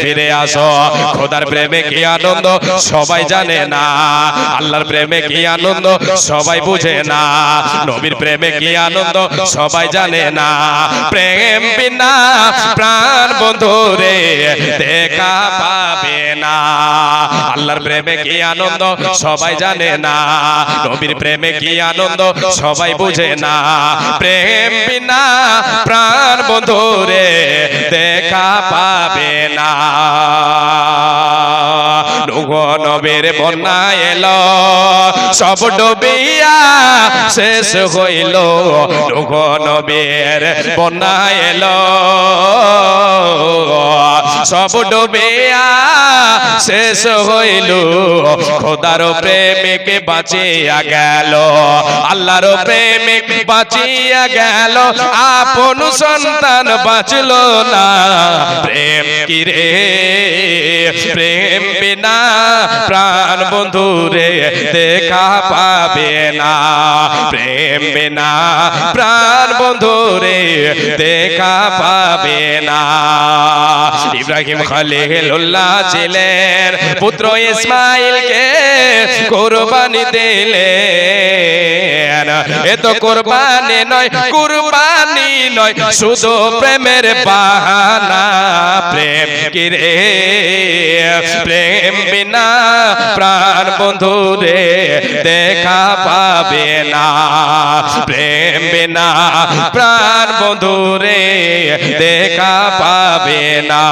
ফিরে আসো। খোদার প্রেমে কি আনন্দ? সবাই জানে না। আল্লাহর প্রেমে কি আনন্দ? সবাই বুঝে না। নবীর প্রেমে কি আনন্দ? সবাই জানে না। প্রেম বিনা প্রাণ বন্ধু রে, দেখা পাবে না। আল্লাহর প্রেমে কি আনন্দ? সবাই জানে না। নবীর প্রেমে কি আনন্দ? সবাই বুঝে না। প্রেম বিনা প্রাণ বন্ধু রে, দেখা পাবে না। নূহ নবীর বন্যা এলো সব ডুবিয়া শেষ হইল। নবীর বন্যা এলো সব ডুবিয়া শেষ হইল। খোদার প্রেমিকে বাঁচিয়া গেল। আল্লাহর প্রেমিক বাঁচিয়া গেল। আপন সন্তান বাঁচল না। প্রেম কি রে? প্রেম বিনা প্রাণ বন্ধু রে দেখা পাবে না। প্রেম বিনা প্রাণ বন্ধু রে দেখা পাবে না। ইব্রাহিম খলিলুল্লাহ ছিলেন। পুত্র ইসমাইলকে কোরবানি দিলেন। এ তো কোরবানি নয় কুরবানি নয় শুধু প্রেমের বাহানা প্রেম কি রে? প্রেম বিনা প্রাণ বন্ধু রে দেখা পাবে না। প্রেম বিনা প্রাণ বন্ধু রে দেখা পাবে না।